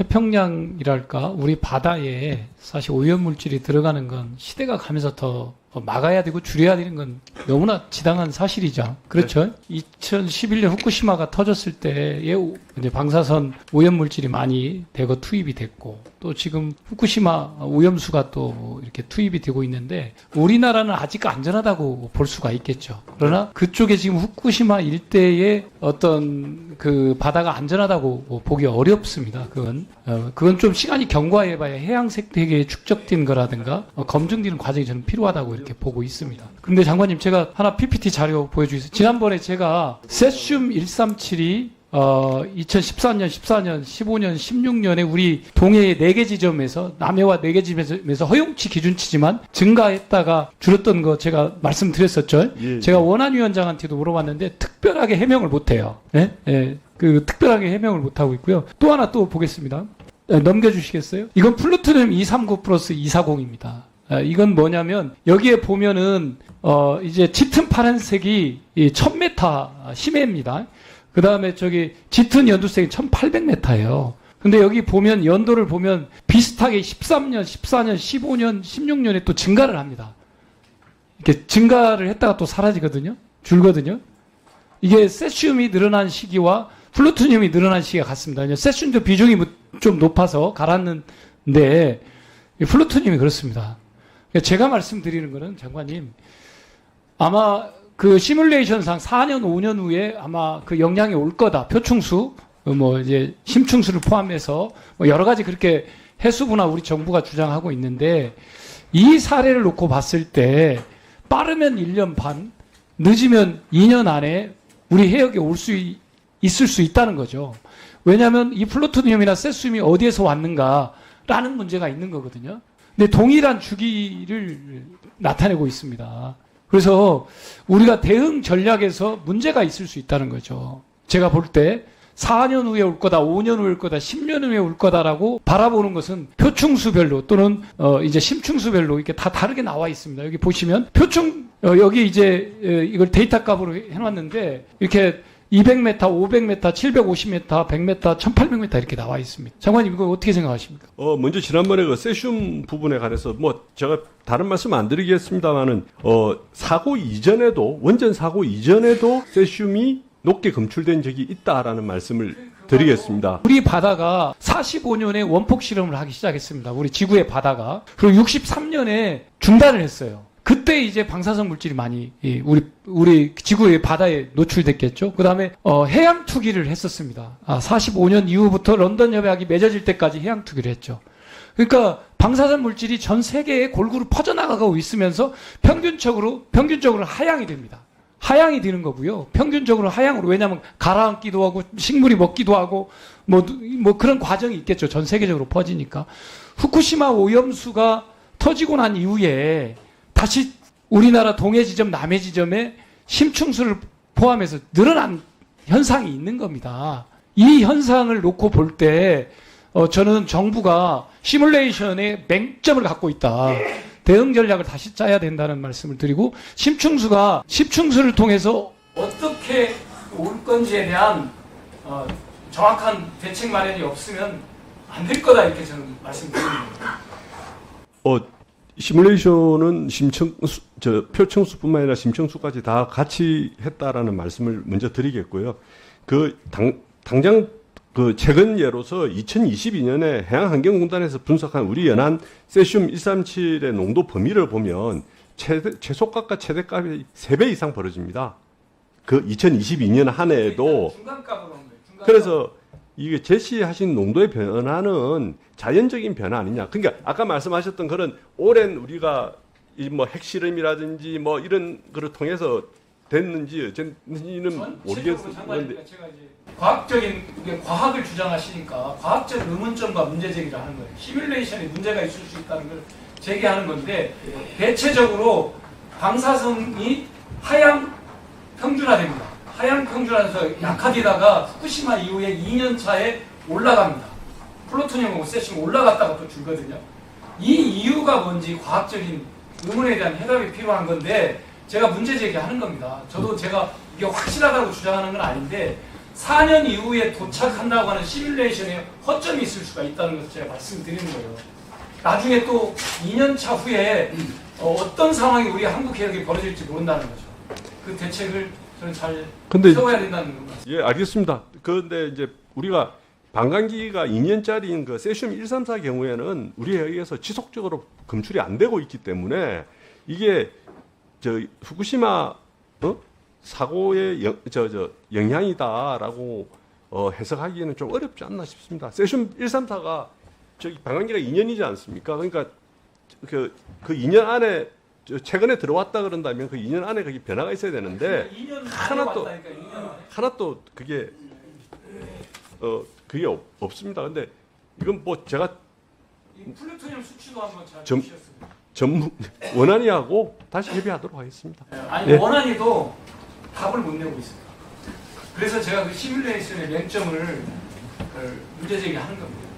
태평양이랄까? 우리 바다에 사실 오염 물질이 들어가는 건 시대가 가면서 더 막아야 되고 줄여야 되는 건 너무나 지당한 사실이죠. 그렇죠. 2011년 후쿠시마가 터졌을 때에 오- 이제 방사선 오염 물질이 많이 대거 투입이 됐고 또 지금 후쿠시마 오염수가 또 이렇게 투입이 되고 있는데 우리나라는 아직 안전하다고 볼 수가 있겠죠. 그러나 그쪽에 지금 후쿠시마 일대의 어떤 그 바다가 안전하다고 보기 어렵습니다. 그건 어, 그건 좀 시간이 경과해봐야 해양 생태계에 축적된 거라든가 어, 검증되는 과정이 저는 필요하다고 이렇게 보고 있습니다. 근데 장관님 제가 하나 PPT 자료 보여주겠어요. 지난번에 제가 세슘 137이 어, 2014년, 14년, 15년, 16년에 우리 동해의 4개 지점에서 남해와 4개 지점에서 허용치 기준치지만 증가했다가 줄었던 거 제가 말씀드렸었죠. 예, 제가 원안 위원장한테도 물어봤는데 특별하게 해명을 못해요. 예? 예. 그 특별하게 해명을 못하고 있고요. 또 하나 또 보겠습니다. 예, 넘겨주시겠어요? 이건 플루토늄 239 플러스 240입니다. 이건 뭐냐면 여기에 보면은 어 이제 짙은 파란색이 이 1000m 심해입니다. 그 다음에 저기 짙은 연두색이 1800m예요. 근데 여기 보면 연도를 보면 비슷하게 13년, 14년, 15년, 16년에 또 증가를 합니다. 이렇게 증가를 했다가 또 사라지거든요. 줄거든요. 이게 세슘이 늘어난 시기와 플루토늄이 늘어난 시기가 같습니다. 세슘도 비중이 뭐좀 높아서 이 플루토늄이 그렇습니다. 그러니까 제가 말씀드리는 거는 장관님 아마 그 시뮬레이션상 4년, 5년 후에 아마 그 영향이 올 거다. 표충수, 어, 뭐 이제 심충수를 포함해서 뭐 여러 가지 그렇게 해수부나 우리 정부가 주장하고 있는데 이 사례를 놓고 봤을 때 빠르면 1년 반, 늦으면 2년 안에 우리 해역에 올 수 있을 수 있다는 거죠. 왜냐하면 이 플루토늄이나 세슘이 어디에서 왔는가라는 문제가 있는 거거든요. 근데 동일한 주기를 나타내고 있습니다. 그래서 우리가 대응 전략에서 문제가 있을 수 있다는 거죠. 제가 볼 때 4년 후에 올 거다, 5년 후에 올 거다, 10년 후에 올 거다라고 바라보는 것은 표충수별로 또는 어 이제 심충수별로 이렇게 다 다르게 나와 있습니다. 여기 보시면 표충 어 여기 이제 어, 이걸 데이터 값으로 해놨는데 이렇게 200m, 500m, 750m, 100m, 1800m 이렇게 나와 있습니다. 장관님 이거 어떻게 생각하십니까? 어 먼저 지난번에 그 세슘 부분에 관해서 뭐 제가 다른 말씀 안 드리겠습니다만은 어 사고 이전에도 원전 사고 이전에도 세슘이 높게 검출된 적이 있다라는 말씀을 드리겠습니다. 우리 바다가 45년에 원폭 실험을 하기 시작했습니다. 우리 지구의 바다가. 그리고 63년에 중단을 했어요. 그때 이제 방사성 물질이 많이 이 우리 우리 지구의 바다에 노출됐겠죠. 그다음에 어, 해양 투기를 했었습니다. 아, 45년 이후부터 런던 협약이 맺어질 때까지 해양 투기를 했죠. 그러니까 방사선 물질이 전 세계에 골고루 퍼져나가고 있으면서 평균적으로 평균적으로 하향이 됩니다. 하향이 되는 거고요. 평균적으로 하향으로 왜냐하면 가라앉기도 하고 식물이 먹기도 하고 뭐, 뭐 그런 과정이 있겠죠. 전 세계적으로 퍼지니까 후쿠시마 오염수가 터지고 난 이후에 다시 우리나라 동해 지점, 남해 지점에 심충수를 포함해서 늘어난 현상이 있는 겁니다. 이 현상을 놓고 볼때 어, 저는 정부가 시뮬레이션에 맹점을 갖고 있다. 대응 전략을 다시 짜야 된다는 말씀을 드리고 심충수가 심충수를 통해서 어떻게 올 건지에 대한 어, 정확한 대책 마련이 없으면 안 될 거다 이렇게 저는 말씀드립니다. 어 시뮬레이션은 심층수 저 표층수뿐만 아니라 심층수까지 다 같이 했다라는 말씀을 먼저 드리겠고요. 그 당 당장 그 최근 예로서 2022년에 해양환경공단에서 분석한 우리 연안 세슘 137의 농도 범위를 보면 최대, 최소값과 최대값이 3배 이상 벌어집니다. 그 2022년 한 해에도 중간값으로. 중간값. 그래서 이게 제시하신 농도의 변화는 자연적인 변화 아니냐. 그러니까 아까 말씀하셨던 그런 오랜 우리가 이 뭐 핵실험이라든지 뭐 이런 거를 통해서 됐는지 어쨌는지는 모르겠는데 과학적인 과학을 주장하시니까 과학적 의문점과 문제 제기를 하는 거예요. 시뮬레이션에 문제가 있을 수 있다는 걸 제기하는 건데 대체적으로 방사성이 하향 평준화됩니다. 하향 평준화해서 약화되다가 후쿠시마 이후에 2년 차에 올라갑니다. 플루토늄하고 세슘 올라갔다가 또 줄거든요. 이 이유가 뭔지 과학적인 의문에 대한 해답이 필요한 건데 제가 문제 제기하는 겁니다. 저도 제가 이게 확실하다고 주장하는 건 아닌데 4년 이후에 도착한다고 하는 시뮬레이션에 허점이 있을 수가 있다는 것을 제가 말씀드리는 거예요. 나중에 또 2년 차 후에 어, 떤 상황이 우리 한국 개혁이 벌어질지 모른다는 거죠. 그 대책을 저는 잘 근데 세워야 된다는 겁니다. 예, 알겠습니다. 그런데 이제 우리가 반감기가 2년짜리인 그 세슘 134 경우에는 우리에 의해서 지속적으로 검출이 안 되고 있기 때문에 이게 저 후쿠시마 어? 사고의 영, 저, 저 영향이다라고 어, 해석하기에는 좀 어렵지 않나 싶습니다. 세슘 134가 저기 반감기가 2년이지 않습니까? 그러니까 그, 그 2년 안에 저 최근에 들어왔다 그런다면 그 2년 안에 그게 변화가 있어야 되는데 2년 안에 하나 또- 왔다니까 2년 안에. 하나 또 그게 어 그게 없, 없습니다. 근데 이건 뭐 제가 이 플루토늄 수치도 한번 잘 점- 주셨습니다. 전문 원안이하고 다시 협의하도록 하겠습니다. 아니 예. 원안이도 답을 못 내고 있습니다. 그래서 제가 그 시뮬레이션의 맹점을 어, 문제 제기하는 겁니다.